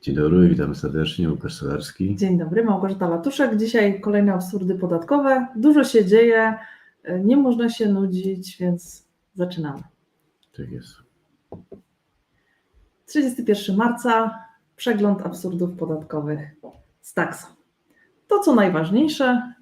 Dzień dobry, witam serdecznie, Łukasz Solarski. Dzień dobry, Małgorzata Latuszek. Dzisiaj kolejne absurdy podatkowe. Dużo się dzieje, nie można się nudzić, więc zaczynamy. Tak jest. 31 marca, przegląd absurdów podatkowych z taksą. To, co najważniejsze,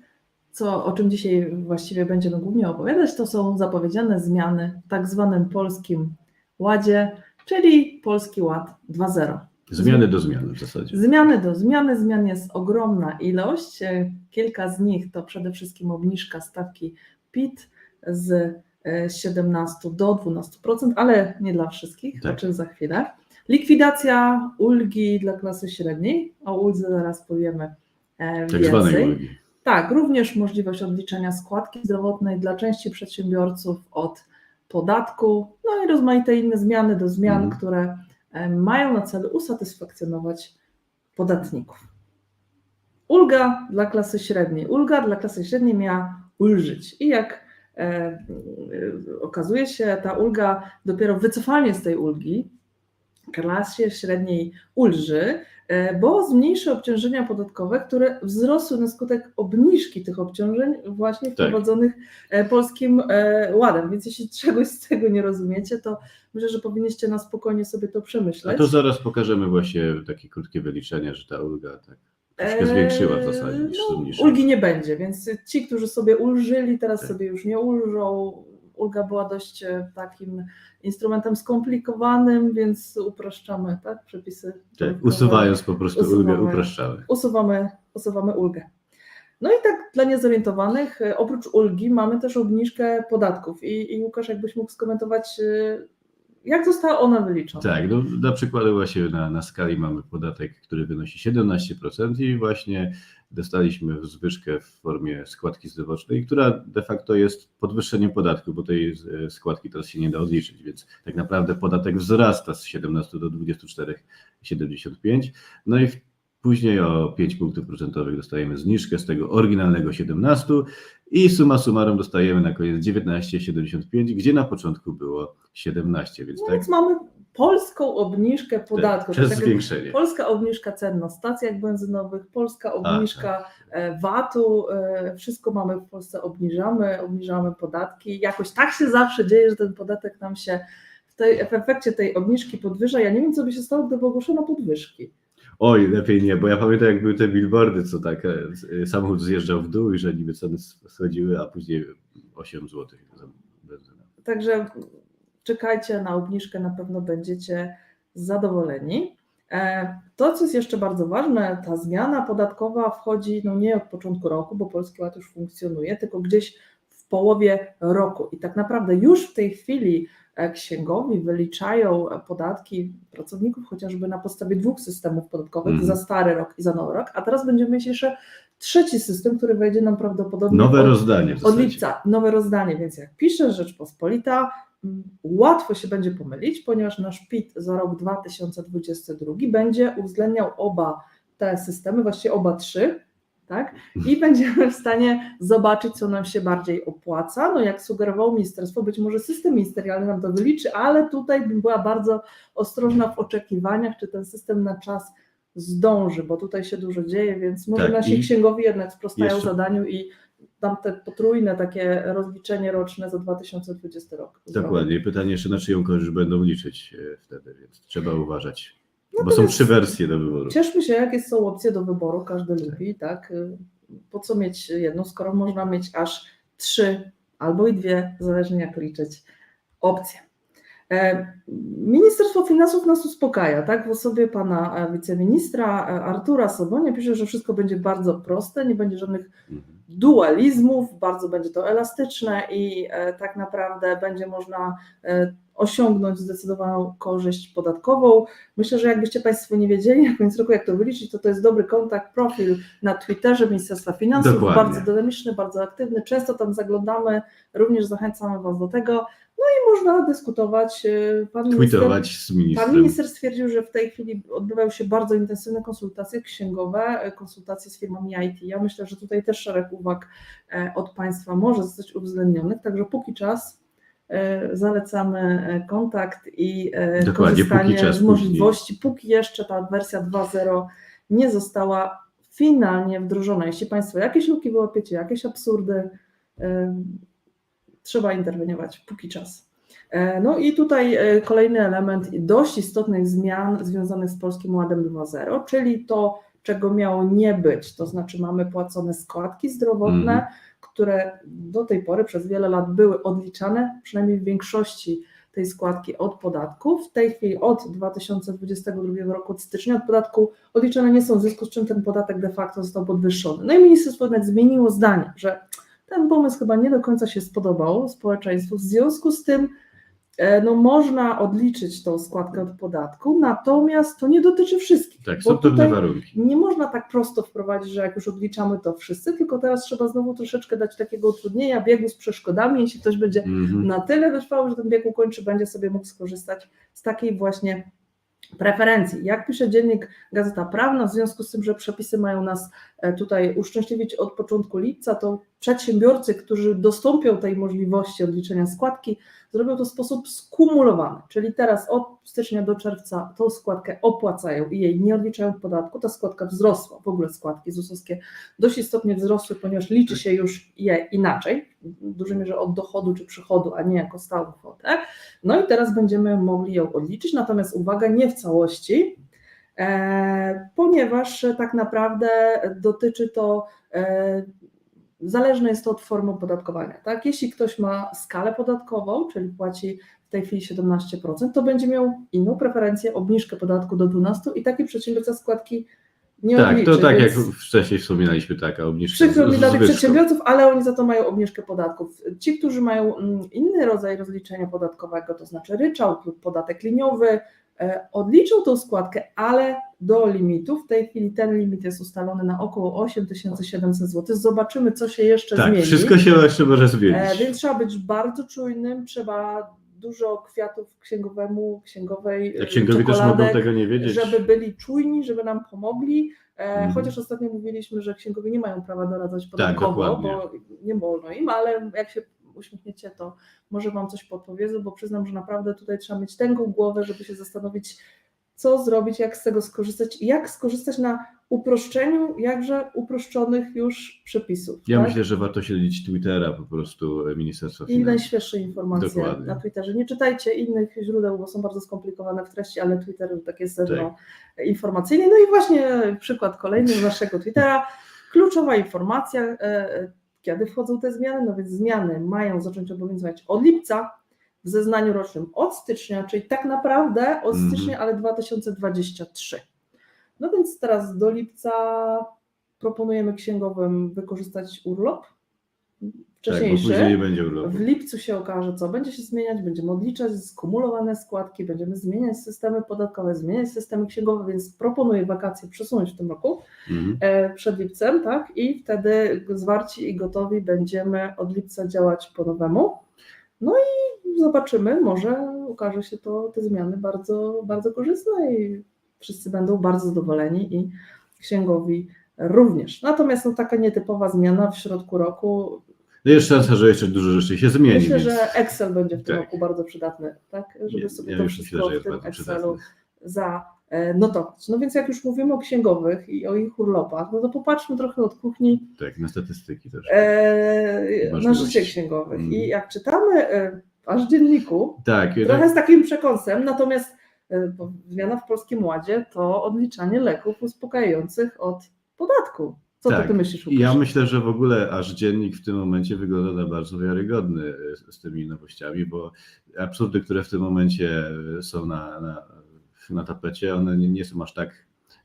co, o czym dzisiaj właściwie będziemy głównie opowiadać, to są zapowiedziane zmiany w tak zwanym polskim ładzie, czyli Polski Ład 2.0. Zmiany do zmiany w zasadzie. Zmiany do zmiany, zmian jest ogromna ilość. E, Kilka z nich to przede wszystkim obniżka stawki PIT z e, 17 do 12%, ale nie dla wszystkich, Tak. o czym za chwilę. Likwidacja ulgi dla klasy średniej, o uldze zaraz powiemy e, Tak zwanej więcej. ulgi. Tak, również możliwość odliczenia składki zdrowotnej dla części przedsiębiorców od podatku, no i rozmaite inne zmiany do zmian, Mhm. które e, mają na celu usatysfakcjonować podatników. Ulga dla klasy średniej. Ulga dla klasy średniej miała ulżyć. I jak e, e, okazuje się, ta ulga, dopiero wycofanie z tej ulgi klasie średniej ulży, e, bo zmniejszy obciążenia podatkowe, które wzrosły na skutek obniżki tych obciążeń właśnie Tak. wprowadzonych e, polskim e, ładem. Więc jeśli czegoś z tego nie rozumiecie, to myślę, że powinniście na spokojnie sobie to A przemyśleć. to zaraz pokażemy właśnie takie krótkie wyliczenia, że ta ulga tak troszkę zwiększyła w zasadzie niż zmniejszyła. Ulgi nie będzie, więc ci, którzy sobie ulżyli, teraz Tak. sobie już nie ulżą. Ulga była dość e, takim instrumentem skomplikowanym, więc upraszczamy tak, przepisy. Tak, usuwając po prostu ulgę, Usuwamy. upraszczamy. usuwamy, usuwamy ulgę. No i tak dla niezorientowanych, e, oprócz ulgi mamy też obniżkę podatków. I, i Łukasz, jakbyś mógł skomentować, e, jak została ona wyliczona? Tak, no, dla przykładu właśnie na, na skali mamy podatek, który wynosi 17% i właśnie dostaliśmy zwyżkę w formie składki zdrowotnej, która de facto jest podwyższeniem podatku, bo tej e, składki teraz się nie da odliczyć, więc tak naprawdę podatek wzrasta z 17 do 24,75. No i w, później o 5 punktów procentowych dostajemy zniżkę z tego oryginalnego 17 i suma summarum dostajemy na koniec 19,75, gdzie na początku było 17, więc No tak, więc mamy polską obniżkę podatku. przez Tak zwiększenie. Polska obniżka cen na stacjach benzynowych, polska obniżka e, VAT-u, e, wszystko mamy w Polsce, obniżamy, obniżamy podatki. Jakoś tak się zawsze dzieje, że ten podatek nam się w, tej, w efekcie tej obniżki podwyża. Ja nie wiem, co by się stało, gdyby ogłoszono podwyżki. Oj, lepiej nie, bo ja pamiętam jak były te billboardy, co tak e, samochód zjeżdżał w dół i że niby ceny schodziły, a później 8 zł. Także czekajcie na obniżkę, na pewno będziecie zadowoleni. E, To, co jest jeszcze bardzo ważne, ta zmiana podatkowa wchodzi no nie od początku roku, bo Polski Ład już funkcjonuje, tylko gdzieś w połowie roku. I tak naprawdę już w tej chwili e, księgowi wyliczają podatki pracowników chociażby na podstawie dwóch systemów podatkowych, Mhm. za stary rok i za nowy rok, a teraz będziemy mieć jeszcze trzeci system, który wejdzie nam prawdopodobnie Nowe od- rozdanie od lipca nowe rozdanie, więc jak pisze Rzeczpospolita, m, łatwo się będzie pomylić, ponieważ nasz PIT za rok 2022 będzie uwzględniał oba te systemy, właściwie oba trzy, tak? I będziemy w stanie zobaczyć, co nam się bardziej opłaca. No jak sugerowało ministerstwo, być może system ministerialny nam to wyliczy, ale tutaj bym była bardzo ostrożna w oczekiwaniach, czy ten system na czas zdąży, bo tutaj się dużo dzieje, więc może Tak, nasi księgowi jednak sprostają jeszcze- zadaniu i tam te potrójne takie rozliczenie roczne za 2020 rok. Dokładnie. Pytanie jeszcze na czyją korzyść będą liczyć e, wtedy, więc trzeba uważać. Bo są trzy wersje do wyboru. Cieszmy się, jakie są opcje do wyboru, każdy lubi, tak? Po co mieć jedną, skoro można mieć aż trzy albo i dwie, zależnie jak liczyć, opcje. E, Ministerstwo Finansów nas uspokaja, tak? W osobie pana wiceministra e, Artura Sobonia pisze, że wszystko będzie bardzo proste, nie będzie żadnych Mhm. dualizmów, bardzo będzie to elastyczne i e, tak naprawdę będzie można osiągnąć zdecydowaną korzyść podatkową. Myślę, że jakbyście Państwo nie wiedzieli na koniec roku, jak to wyliczyć, to to jest dobry kontakt, profil na Twitterze Ministerstwa Finansów, Dokładnie. bardzo dynamiczny, bardzo aktywny, często tam zaglądamy, również zachęcamy Was do tego. No i można dyskutować. e, Pan minister- z Pan minister stwierdził, że w tej chwili odbywają się bardzo intensywne konsultacje księgowe, e, konsultacje z firmami IT. Ja myślę, że tutaj też szereg uwag e, od Państwa może zostać uwzględnionych, także póki czas zalecamy e, kontakt i e, Dokładnie, korzystanie z możliwości, póki jeszcze ta wersja 2.0 nie została finalnie wdrożona. Jeśli Państwo jakieś luki wyłapiecie, jakieś absurdy, e, trzeba interweniować póki czas. E, No i tutaj e, kolejny element dość istotnych zmian związanych z Polskim Ładem 2.0, czyli to, czego miało nie być, to znaczy mamy płacone składki zdrowotne, Mhm. Które do tej pory przez wiele lat były odliczane, przynajmniej w większości tej składki od podatku. W tej chwili od 2022 roku, od stycznia od podatku odliczane nie są w związku z czym ten podatek de facto został podwyższony. No i ministerstwo jednak zmieniło zdanie, że ten pomysł chyba nie do końca się spodobał społeczeństwu. W związku z tym no, można odliczyć tą składkę od podatku, natomiast to nie dotyczy wszystkich. Tak, są pewne warunki. nie można tak prosto wprowadzić, że jak już odliczamy to wszyscy, tylko teraz trzeba znowu troszeczkę dać takiego utrudnienia biegu z przeszkodami. Jeśli ktoś będzie Mhm. na tyle wytrwały, że ten bieg ukończy, będzie sobie mógł skorzystać z takiej właśnie preferencji. Jak pisze dziennik Gazeta Prawna, w związku z tym, że przepisy mają nas e, tutaj uszczęśliwić od początku lipca, to przedsiębiorcy, którzy dostąpią tej możliwości odliczenia składki, zrobią to w sposób skumulowany, czyli teraz od stycznia do czerwca tą składkę opłacają i jej nie odliczają w podatku, ta składka wzrosła, w ogóle składki ZUS-owskie dość istotnie wzrosły, ponieważ liczy się już je inaczej, w dużej mierze od dochodu czy przychodu, a nie jako stałą kwotę. No i teraz będziemy mogli ją odliczyć, natomiast uwaga, nie w całości, e, ponieważ tak naprawdę dotyczy to, e, zależne jest to od formy opodatkowania. Tak? Jeśli ktoś ma skalę podatkową, czyli płaci w tej chwili 17%, to będzie miał inną preferencję, obniżkę podatku do 12% i taki przedsiębiorca składki nie Tak, odliczy. to tak jak wcześniej wspominaliśmy, taka obniżka Przykro mi dla tych przedsiębiorców, ale oni za to mają obniżkę podatków. Ci, którzy mają mm, inny rodzaj rozliczenia podatkowego, to znaczy ryczałt lub podatek liniowy, e, odliczą tą składkę, ale do limitu. W tej chwili ten limit jest ustalony na około 8700 zł. Zobaczymy, co się jeszcze Tak, zmieni. wszystko się jeszcze może E, zmienić. Więc trzeba być bardzo czujnym, trzeba dużo kwiatów księgowemu, księgowej, A e, księgowi też mogą tego nie wiedzieć. żeby byli czujni, żeby nam pomogli. E, Mhm. Chociaż ostatnio mówiliśmy, że księgowie nie mają prawa doradzać Tak, podatkowo, dokładnie. bo nie wolno im, ale jak się uśmiechniecie, to może Wam coś podpowiedzą, bo przyznam, że naprawdę tutaj trzeba mieć tęgą głowę, żeby się zastanowić, co zrobić, jak z tego skorzystać i jak skorzystać na uproszczeniu jakże uproszczonych już przepisów. Ja tak? myślę, że warto śledzić Twittera po prostu e, Ministerstwa I Finansów. najświeższe informacje Dokładnie. na Twitterze. Nie czytajcie innych źródeł, bo są bardzo skomplikowane w treści, ale Twitter tak jest sedno informacyjne. No i właśnie przykład kolejny z naszego Twittera. Kluczowa informacja, e, kiedy wchodzą te zmiany, no więc zmiany mają zacząć obowiązywać od lipca, w zeznaniu rocznym od stycznia, czyli tak naprawdę od Mhm. stycznia, ale 2023. No więc teraz do lipca proponujemy księgowym wykorzystać urlop Tak, wcześniejszy. później nie będzie urlopu. W lipcu się okaże, co będzie się zmieniać, będziemy odliczać skumulowane składki, będziemy zmieniać systemy podatkowe, zmieniać systemy księgowe, więc proponuję wakacje przesunąć w tym roku Mhm. e, przed lipcem, tak? I wtedy zwarci i gotowi będziemy od lipca działać po nowemu. No i zobaczymy, może okaże się to te zmiany bardzo, bardzo korzystne i wszyscy będą bardzo zadowoleni i księgowi również. Natomiast no, taka nietypowa zmiana w środku roku No jest szansa, że jeszcze dużo rzeczy się zmieni. Myślę, więc... że Excel będzie w tym Tak. roku bardzo przydatny, tak? Żeby sobie ja to wszystko myślę, w tym Excelu przydatny. Zanotować. No więc jak już mówimy o księgowych i o ich urlopach, no to popatrzmy trochę od kuchni Tak, na statystyki też. e, na życie księgowych. Mhm. I jak czytamy e, aż w dzienniku, Tak, trochę z takim przekąsem, natomiast e, zmiana w Polskim Ładzie to odliczanie leków uspokajających od podatku. Co Tak. ty myślisz, Łukasz? ja myślę, że w ogóle aż dziennik w tym momencie wygląda na bardzo wiarygodny e, z tymi nowościami, bo absurdy, które w tym momencie e, są na, na, na tapecie, one nie, nie są aż tak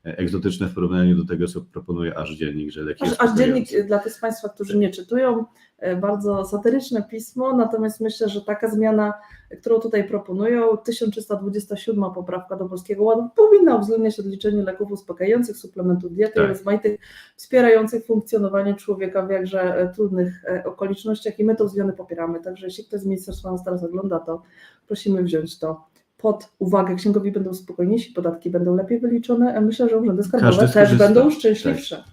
e, egzotyczne w porównaniu do tego, co proponuje aż dziennik, że leki Aż, aż dziennik dla tych z Państwa, którzy nie czytują, e, bardzo satyryczne pismo, natomiast myślę, że taka zmiana, którą tutaj proponują, 1327 poprawka do Polskiego Ładu, powinna uwzględniać odliczenie leków uspokajających, suplementów diety Tak. i rozmaitych wspierających funkcjonowanie człowieka w jakże e, trudnych okolicznościach i my tą zmianę popieramy. Także jeśli ktoś z Ministerstwa nas teraz ogląda, to prosimy wziąć to pod uwagę. Księgowi będą spokojniejsi, podatki będą lepiej wyliczone, a myślę, że urzędy skarbowe też będą szczęśliwsze.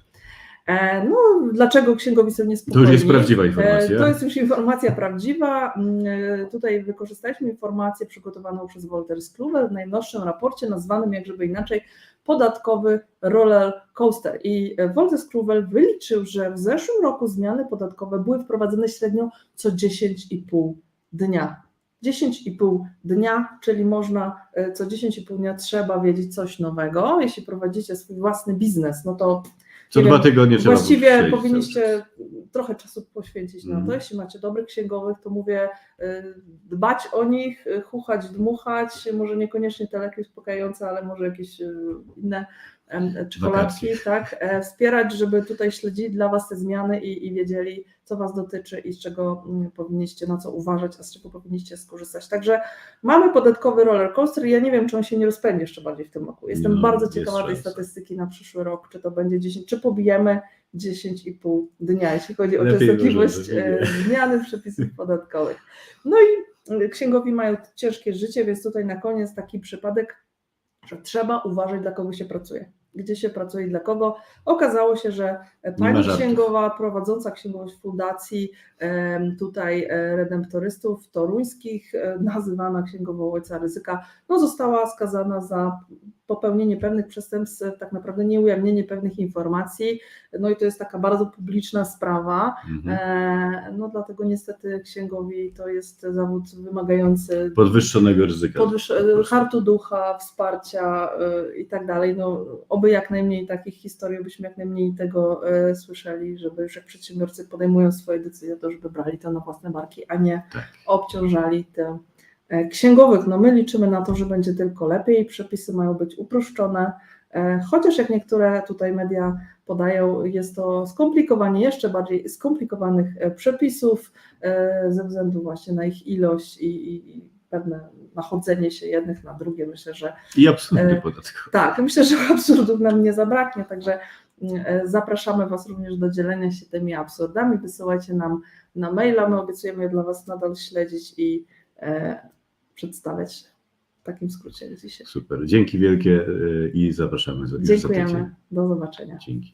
E, No, dlaczego księgowi są To niespokojni? już jest prawdziwa E, informacja. To jest już informacja prawdziwa. Mm, e, Tutaj wykorzystaliśmy informację przygotowaną przez Wolters Kluwer w najnowszym raporcie nazwanym, jak żeby inaczej, podatkowy roller coaster. I e, Wolters Kluwer wyliczył, że w zeszłym roku zmiany podatkowe były wprowadzane średnio co 10,5 dnia. 10,5 dnia, czyli można e, co 10,5 dnia trzeba wiedzieć coś nowego. Jeśli prowadzicie swój własny biznes, no to Co dwa wiem, tygodnie trzeba Właściwie powinniście. Trochę czasu poświęcić na to. Mhm. Jeśli macie dobrych księgowych, to mówię, y, dbać o nich, y, chuchać, dmuchać, może niekoniecznie te leki uspokajające, ale może jakieś y, inne czekoladki, Wakacje. tak, e, wspierać, żeby tutaj śledzili dla Was te zmiany i, i wiedzieli, co Was dotyczy i z czego mm, powinniście, na co uważać, a z czego powinniście skorzystać. Także mamy podatkowy roller coaster i ja nie wiem, czy on się nie rozpędzi jeszcze bardziej w tym roku. Jestem No, bardzo ciekawa tej statystyki na przyszły rok, czy to będzie 10, czy pobijemy 10,5 dnia, jeśli chodzi o Lepiej częstotliwość e, zmiany przepisów podatkowych. No i e, księgowi mają ciężkie życie, więc tutaj na koniec taki przypadek, że trzeba uważać, dla kogo się pracuje. Gdzie się pracuje i dla kogo. Okazało się, że ma pani księgowa prowadząca księgowość fundacji tutaj e, redemptorystów toruńskich, e, nazywana księgową ojca ryzyka, no została skazana za popełnienie pewnych przestępstw, tak naprawdę nieujawnienie pewnych informacji. No i to jest taka bardzo publiczna sprawa. Mhm. E, No dlatego niestety księgowi to jest zawód wymagający Podwyższonego ryzyka. podwyż- hartu ducha, wsparcia y, i tak dalej. No, oby jak najmniej takich historii, byśmy jak najmniej tego e, słyszeli, żeby już jak przedsiębiorcy podejmują swoje decyzje, to żeby brali to na własne barki, a nie Tak. obciążali e, księgowych. No my liczymy na to, że będzie tylko lepiej, przepisy mają być uproszczone, e, chociaż jak niektóre tutaj media podają, jest to skomplikowanie jeszcze bardziej skomplikowanych e, przepisów e, ze względu właśnie na ich ilość i, i, pewne nachodzenie się jednych na drugie. Myślę, że I absurdy E, podatkowe. tak, myślę, że absurdów nam nie zabraknie, także mm, e, zapraszamy Was również do dzielenia się tymi absurdami. Wysyłajcie nam na maila, my obiecujemy je dla Was nadal śledzić i e, przedstawiać w takim skrócie dzisiaj. Super. Dzięki wielkie y, i zapraszamy. Dziękujemy, do zobaczenia. Dzięki.